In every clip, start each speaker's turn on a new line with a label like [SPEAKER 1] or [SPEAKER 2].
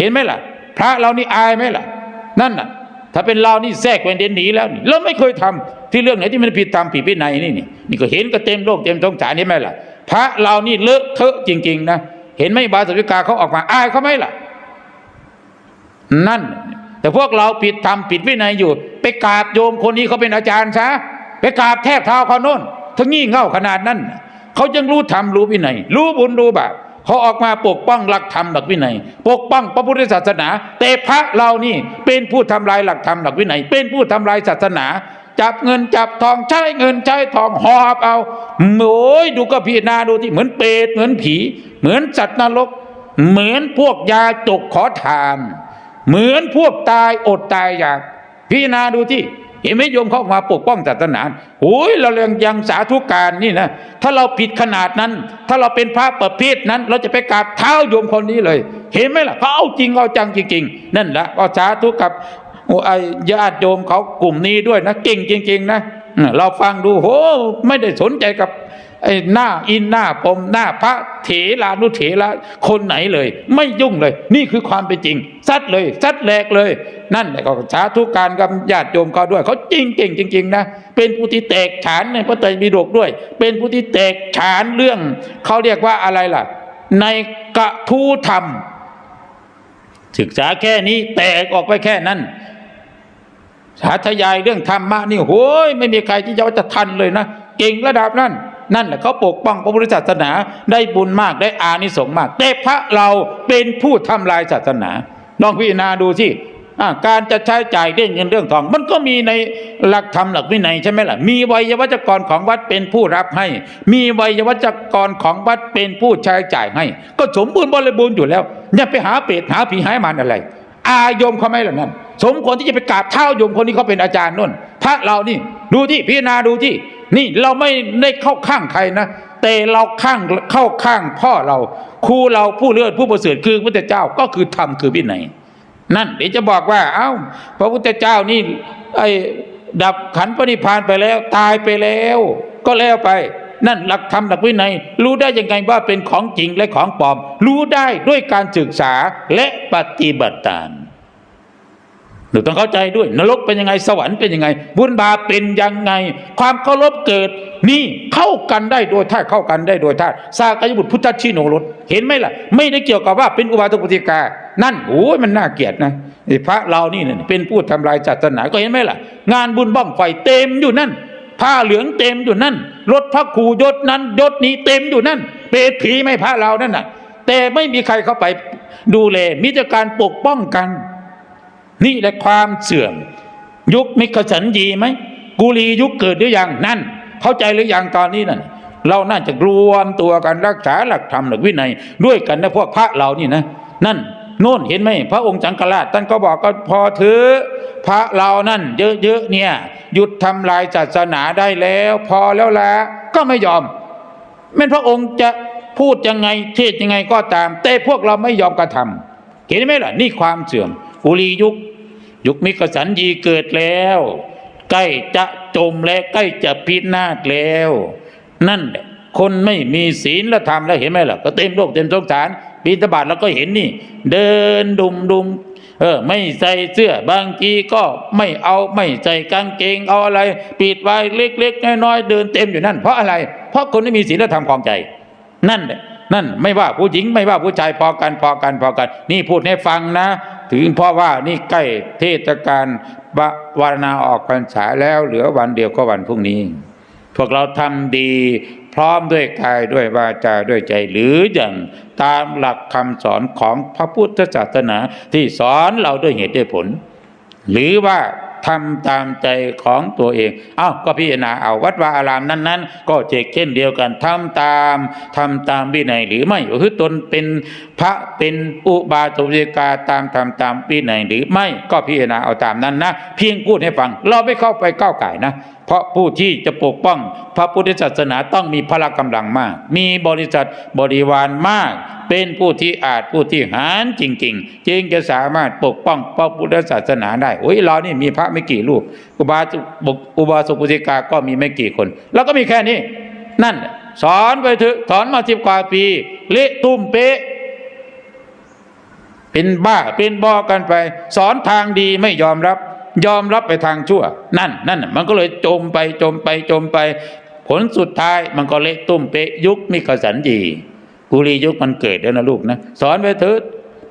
[SPEAKER 1] เห็นไหมล่ะ พระเรานี่อายไหมล่ะ นั่นน่ะ ถ้าเป็นเรานี่แทรกเป็นเด่นหนีแล้วนี่เราไม่เคยทำที่เรื่องไหนที่มันผิดตามผิดวินัยนี่นี่นี่ก็เห็นก็เต็มโลกเต็มท้องสารนี่ไหมล่ะ พระเรานี่เลอะเทอะจริง ๆ นะเห็นไหมบาสวิกาเขาออกมาอายเขาไหมล่ะ นั่น แต่พวกเราผิดธรรมผิดวินัยอยู่ ไปกราบโยมคนนี้เขาเป็นอาจารย์ซะไปกราบแทบเท้าเขาโน่นทั้งงี่เง่าขนาดนั้นเขายังรู้ธรรมรู้วินัยรู้บุญรู้บาป เขาออกมาปกป้องหลักธรรมหลักวินัย ปกป้องพระพุทธศาสนา แต่พระเรานี่เป็นผู้ทำลายหลักธรรมหลักวินัย เป็นผู้ทำลายศาสนา จับเงินจับทองใช้เงินใช้ทองหอบเอาโอ้ยดูก็พิจารณาดูที่เหมือนเปรตเหมือนผี เหมือนสัตว์นรก เหมือนพวกยาจกขอทาน เหมือนพวกตายอดตายอยากพิจารณาดูที่ เห็นไหมโยมเข้ามาปกป้องศาสนาโอ้ยเราเรียงยังสาธุการนี่นะ ถ้าเราผิดขนาดนั้น ถ้าเราเป็นพระประเภทนั้น เราจะไปกราบเท้าโยมคนนี้เลย เห็นไหมล่ะเขาเอาจริงเอาจังจริงๆ นั่นแหละก็สาธุกับอ้ไอ้ญาติโยมเขากลุ่มนี้ด้วยนะเก่งจริง ๆ นะเราฟังดูโหไม่ได้สนใจกับ ไอ้หน้าอินหน้าปมหน้าพระเถรานุเถระคนไหนเลย ไม่ยุ่งเลย นี่คือความเป็นจริงซัดเลยซัดแหลกเลย นั่นแหละก็สาธุการกับญาติโยมเขาด้วยเขาจริงเก่งจริง ๆ นะ เป็นผู้ที่แตกฉานในพระไตรปิฎกด้วย เป็นผู้ที่แตกฉานเรื่องเขาเรียกว่าอะไรล่ะ ในกระทูธรรม ศึกษาแค่นี้แตกออกไปแค่นั้นสาธยายเรื่องธรรมะนี่โอ้ยไม่มีใครที่จะว่าจะทันเลยนะเก่งระดับนั้น นั่นแหละเขาปกป้องพระพุทธศาสนาได้บุญมากได้อานิสงส์มาก แต่พระเราเป็นผู้ทำลายศาสนาลองพิจารณาดูสิอ่การจะใช้จ่ายเรื่องเงินเรื่องทอง มันก็มีในหลักธรรมหลักวินัยใช่ไหมล่ะ มีวัยวัจกรของวัดเป็นผู้รับให้ มีวัยวัจกรของวัดเป็นผู้ใช้จ่ายให้ ก็สมบูรณ์บริบูรณ์อยู่แล้วอย่าไปหาเปรตหาผีหายมันอะไร อายมเขาไหมล่ะนั่นสมควรที่จะไปกราบเท้าโยมคนนี้เขาเป็นอาจารย์นู่นพระเรานี่ดูที่พิจารณาดูที่ นี่เราไม่ได้เข้าข้างใครนะ แต่เราข้างเข้าข้างพ่อเราครูเราผู้เลือดผู้ประเสริฐคือพระพุทธเจ้าก็คือธรรมคือวินัยนั่นเดี๋ยวจะบอกว่า เอ้า พระพุทธเจ้านี่ไอ้ดับขันปณิพานไปแล้ว ตายไปแล้ว ก็แล้วไป นั่นหลักธรรมหลักวินัย รู้ได้ยังไงว่าเป็นของจริงและของปลอม รู้ได้ด้วยการศึกษาและปฏิบัติตาม หนูต้องเข้าใจด้วย นรกเป็นยังไงสวรรค์เป็นยังไง บุญบาปเป็นยังไง ความเคารพเกิดนี่เข้ากันได้โดยท่าตุเข้ากันได้โดยท่าตุสากยบุตรพุทธชิโนรสเห็นไหมล่ะ ไม่ได้เกี่ยวกับว่าเป็นอุบาสกปฏิกา นั่นโอ้ยมันน่าเกลียดนะพระเรานี่เนี่ยเป็นผู้ทำลายศาสนาก็เห็นไหมล่ะ งานบุญบ้องไฟเต็มอยู่นั่นผ้าเหลืองเต็มอยู่นั่นรถพระครูยศนั้นยศนี้เต็มอยู่นั่น เปรตผีไม่พระเรานั่นน่ะ แต่ไม่มีใครเข้าไปดูแลมีแต่การปกป้องกัน นี่แหละความเสื่อม ยุคมิกสันยีไหมกุลียุคเกิดหรือยังนั่น เข้าใจหรือยังตอนนี้นั่นเราน่าจะรวมตัวกันรักษาหลักธรรมหลักวินัย ด้วยกันนะพวกพระเรานี่นะ นั่นโน่นเห็นไหมพระองค์จังกราชท่านก็บอกก็พอเถอะพระเรานั่น เยอะๆเนี่ย หยุดทำลายศาสนาได้แล้ว พอแล้วละก็ไม่ยอมแม้พระองค์จะพูดยังไงเทศยังไงก็ตาม แต่พวกเราไม่ยอมกระทำเห็นไหมล่ะ นี่ความเสื่อมกุลียุค ยุคมิกสันยีเกิดแล้ว ใกล้จะจมและใกล้จะพินาศแล้ว นั่นแหละคนไม่มีศีลและธรรมแล้วเห็นไหมล่ะ ก็เต็มโลกเต็มสงสารบิณฑบาตแล้วก็เห็นนี่ เดินดุมดุมเออ ไม่ใส่เสื้อบางทีก็ไม่เอาไม่ใส่กางเกงเอาอะไร ปิดไว้เล็กๆน้อยๆเดินเต็มอยู่นั่น เพราะอะไร เพราะคนไม่มีศีลและธรรมของใจ นั่นแหละ นั่นไม่ว่าผู้หญิงไม่ว่าผู้ชายพอกันพอกันพอกัน นี่พูดให้ฟังนะ ถึงเพราะว่านี่ใกล้เทศกาลบวารณาออกพรรษาแล้วเหลือวันเดียวก็วันพรุ่งนี้ พวกเราทำดีพร้อมด้วยกายด้วยวาจาด้วยใจ หรืออย่างตามหลักคำสอนของพระพุทธศาสนาที่สอนเราด้วยเหตุด้วยผล หรือว่า ทำตามใจของตัวเอง เอ้าก็พิจารณาเอาวัดวาอารามนั้นๆ ก็เจกเช่นเดียวกันทำตามทำตามวินัยหรือไม่คือตนเป็นพระเป็นอุบาสกิกาตามทำตามวินัยหรือไม่ก็พิจารณาเอาตามนั้นนะ เพียงพูดให้ฟัง เราไม่เข้าไปก้าวไก่นะ เพราะผู้ที่จะปกป้อง พระพุทธศาสนาต้องมีพละกำลังมาก มีบริษัทบริวารมาก เป็นผู้ที่อาจผู้ที่หารจริง ๆ จึงจะสามารถปกป้องพระพุทธศาสนาได้โอ้ยเรานี่มีพระไม่กี่รูป อุบาสกอุบาสกอุติกาก็มีไม่กี่คน แล้วก็มีแค่นี้ นั่น สอนไปถอะสอนมาสิบกว่าปีเละตุ้มเป๊ะเป็นบ้าเป็นบอกันไป สอนทางดีไม่ยอมรับ ยอมรับไปทางชั่ว นั่นนั่นมันก็เลยจมไปจมไปจมไป ผลสุดท้ายมันก็เละตุ้มเปะยุคมิกสันยีกุลียุคมันเกิดแล้วนะลูกนะ สอนไปเถิด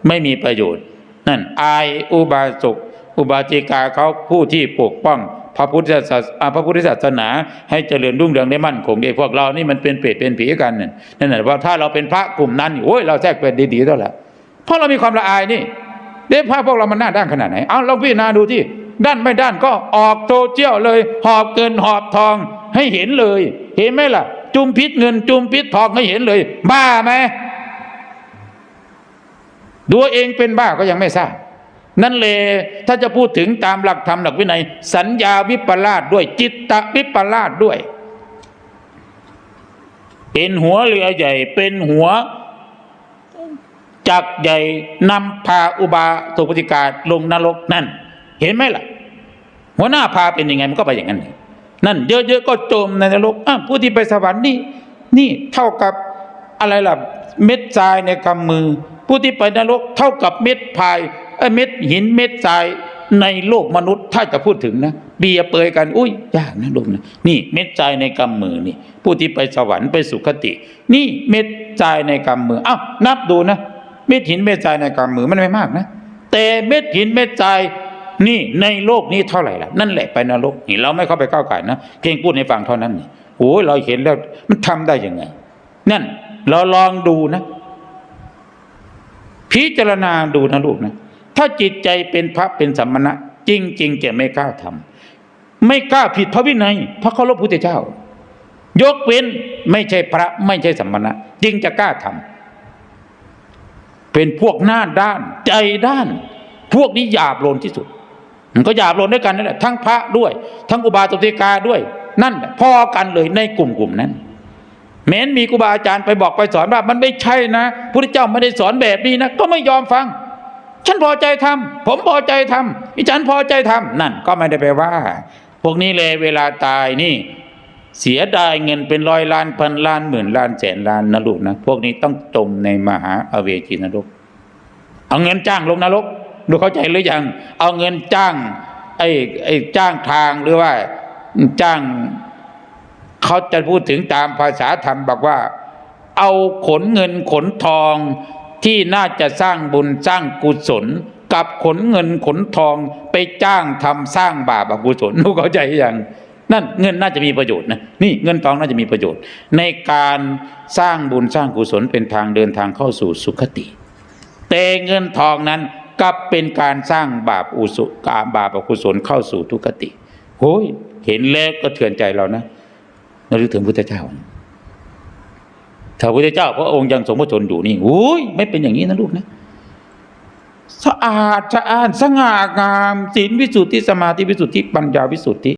[SPEAKER 1] ไม่มีประโยชน์ นั่นอายอุบาสกอุบาจิกาเขาผู้ที่ปกป้องพระพุทธศาสอ่าพระพุทธศาสนา ให้เจริญรุ่งเรืองได้มั่นคงไอ้พวกเรานี่มันเป็นเปรตเป็นผีกันนั่นนั่นแหละว่าถ้าเราเป็นพระกลุ่มนั้นโอ้ยเราแทรกเป็นดีๆเท่าไหร่เพราะเรามีความละอายนี่เด็กพระพวกเรามันหน้าด้านขนาดไหนเอาลองพิจารณาดูที่ ด้านไม่ด้านก็ออกโซเชียลเลย หอบเงินหอบทองให้เห็นเลย เห็นไหมล่ะ จุมพิษเงินจุมพิษทองให้เห็นเลย บ้าไหมดูเองเป็นบ้าก็ยังไม่ทราบนั่นเลยถ้าจะพูดถึงตามหลักธรรมหลักวินัย สัญญาวิปลาสด้วย จิตตวิปลาสด้วย เป็นหัวเรือใหญ่ เป็นหัวจักใหญ่นำพาอุบาสุปฏิกาลงนรกนั่น เห็นไหมล่ะ หัวหน้าพาเป็นยังไงมันก็ไปอย่างนั้น นั่น เยอะๆก็จมในนรกอ้าวผู้ที่ไปสวรรค์นี่ นี่เท่ากับอะไรล่ะ เม็ดทรายในกำมือ ผู้ที่ไปนรกเท่ากับเม็ดพายเม็ดหินเม็ดทรายในโลกมนุษย์ถ้าจะพูดถึงนะเบียเปยกัน อุ้ยยากนะลูกนะนี่เม็ดทรายในกำมือนี่ ผู้ที่ไปสวรรค์ไปสุคติ นี่เม็ดทรายในกำมืออ้าวนับดูนะ เม็ดหินเม็ดทรายในกำมือมันไม่มากนะ แต่เม็ดหินเม็ดทราย นี่ในโลกนี้เท่าไหร่ล่ะ นั่นแหละไปนรกนี่เราไม่เข้าไปก้าวไก่นะเพียงพูดให้ฟังเท่านั้นนี่โอ้ยเราเห็นแล้วมันทำได้ยังไง นั่น เราลองดูนะ พิจารณาดูนะลูกนะ ถ้าจิตใจเป็นพระเป็นสัมมณะจริง ๆ จะไม่กล้าทำไม่กล้าผิดพระวินัยพระเคารพพุทธเจ้า ยกเว้นไม่ใช่พระไม่ใช่สัมมณะจึงจะกล้าทำเป็นพวกหน้าด้านใจด้าน พวกนี้หยาบโลนที่สุด มันก็หยาบโลนด้วยกันนั่นแหละทั้งพระด้วย ทั้งอุบาสกติกาด้วย นั่นพอกันเลยในกลุ่มกลุ่มนั้นแม้นมีครูบาอาจารย์ไปบอกไปสอนว่ามันไม่ใช่นะพระเจ้าไม่ได้สอนแบบนี้นะก็ไม่ยอมฟัง ฉันพอใจทำผมพอใจทำอีฉันพอใจทำนั่นก็ไม่ได้แปลว่า พวกนี้เลยเวลาตายนี่ เสียดายเงินเป็นร้อยล้านพันล้านหมื่นล้านแสนล้านนะลูกนะพวกนี้ต้องจมในมหาอเวจีนรกเอาเงินจ้างลงนรก ดูเข้าใจหรือยังเอาเงินจ้างไอ้ไอ้จ้างทางหรือว่าจ้างเขาจะพูดถึงตามภาษาธรรมบอกว่า เอาขนเงินขนทองที่น่าจะสร้างบุญสร้างกุศล กับขนเงินขนทองไปจ้างทำสร้างบาปอกุศลรู้เข้าใจหรือยังนั่นเงินน่าจะมีประโยชน์นะนี่เงินทองน่าจะมีประโยชน์ ในการสร้างบุญสร้างกุศลเป็นทางเดินทางเข้าสู่สุคติ แต่เงินทองนั้น กับเป็นการสร้างบาปอุสุกาบาปอกุศลเข้าสู่ทุกขติโอ้ยเห็นแล้วก็เถื่อนใจเรานะเราลึกถึงพุทธเจ้าถ้าพุทธเจ้าพระองค์ยังสมบูระชนอยู่นี่โอ้ยไม่เป็นอย่างนี้นะลูกนะสะอาดสะอ้านสง่างามศีลวิสุทธิสมาธิวิสุทธิปัญญาวิสุทธิ